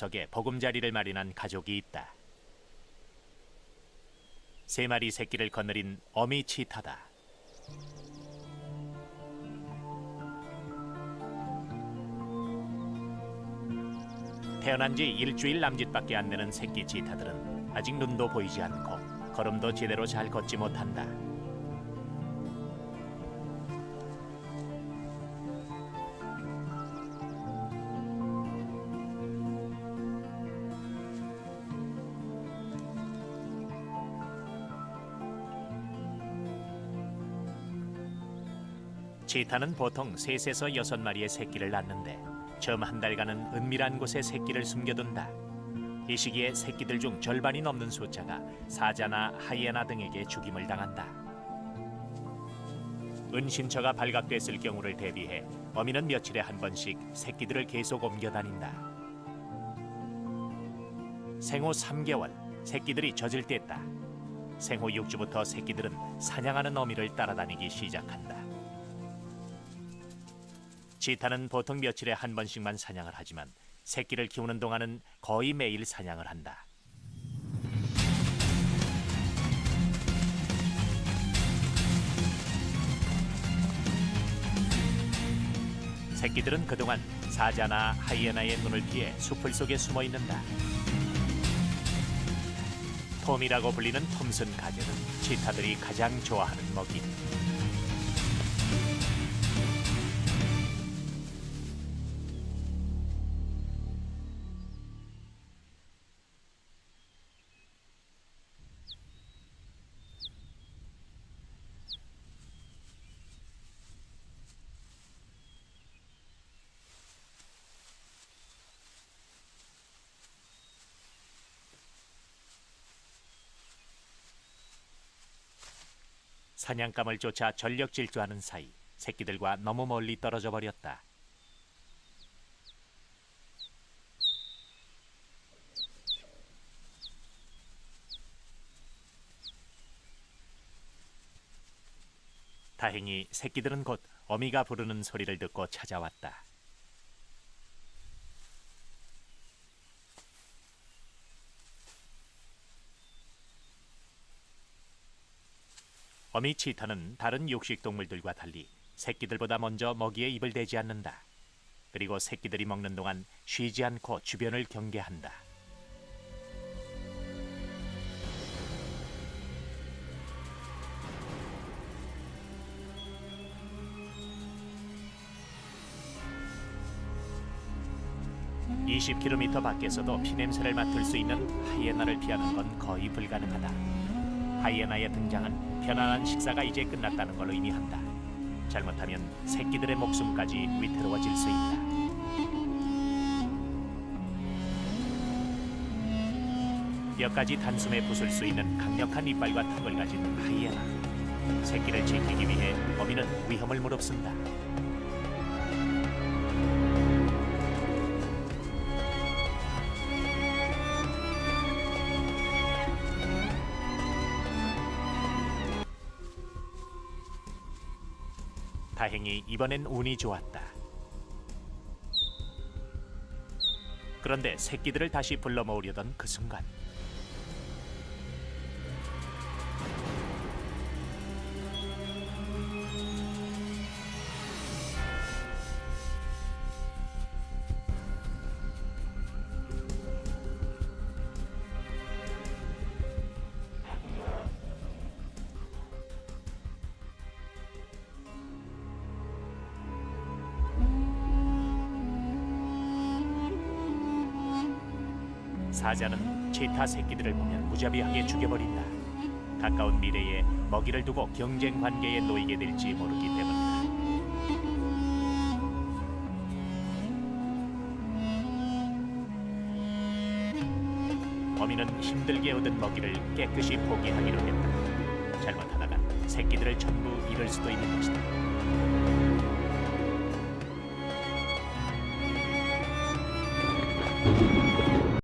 구석에 보금자리를 마련한 가족이 있다. 세 마리 새끼를 거느린 어미 치타다. 태어난 지 일주일 남짓밖에 안 되는 새끼 치타들은 아직 눈도 보이지 않고 걸음도 제대로 잘 걷지 못한다. 치타는 보통 셋에서 여섯 마리의 새끼를 낳는데 처음 한 달간은 은밀한 곳에 새끼를 숨겨둔다. 이 시기에 새끼들 중 절반이 넘는 숫자가 사자나 하이에나 등에게 죽임을 당한다. 은신처가 발각됐을 경우를 대비해 어미는 며칠에 한 번씩 새끼들을 계속 옮겨 다닌다. 생후 3개월 새끼들이 젖을 뗐다. 생후 6주부터 새끼들은 사냥하는 어미를 따라다니기 시작한다. 치타는 보통 며칠에 한 번씩만 사냥을 하지만 새끼를 키우는 동안은 거의 매일 사냥을 한다. 새끼들은 그동안 사자나 하이에나의 눈을 피해 숲을 속에 숨어 있는다. 톰이라고 불리는 톰슨 가재는 치타들이 가장 좋아하는 먹이. 사냥감을 쫓아 전력 질주하는 사이 새끼들과 너무 멀리 떨어져 버렸다. 다행히 새끼들은 곧 어미가 부르는 소리를 듣고 찾아왔다. 어미 치타는 다른 육식 동물들과 달리 새끼들보다 먼저 먹이에 입을 대지 않는다. 그리고 새끼들이 먹는 동안 쉬지 않고 주변을 경계한다. (20km) 밖에서도 피냄새를 맡을 수 있는 하이에나를 피하는 건 거의 불가능하다. 하이에나의 등장은 편안한 식사가 이제 끝났다는 걸 의미한다. 잘못하면 새끼들의 목숨까지 위태로워질 수 있다. 몇 가지 단숨에 부술 수 있는 강력한 이빨과 턱을 가진 하이에나. 새끼를 지키기 위해 어미는 위험을 무릅쓴다. 다행히 이번엔 운이 좋았다. 그런데 새끼들을 다시 불러 모으려던 그 순간 사자는 치타 새끼들을 보면 무자비하게 죽여버린다. 가까운 미래에 먹이를 두고 경쟁 관계에 놓이게 될지 모르기 때문이다. 어미는 힘들게 얻은 먹이를 깨끗이 포기하기로 했다. 잘못하다가 새끼들을 전부 잃을 수도 있는 것이다.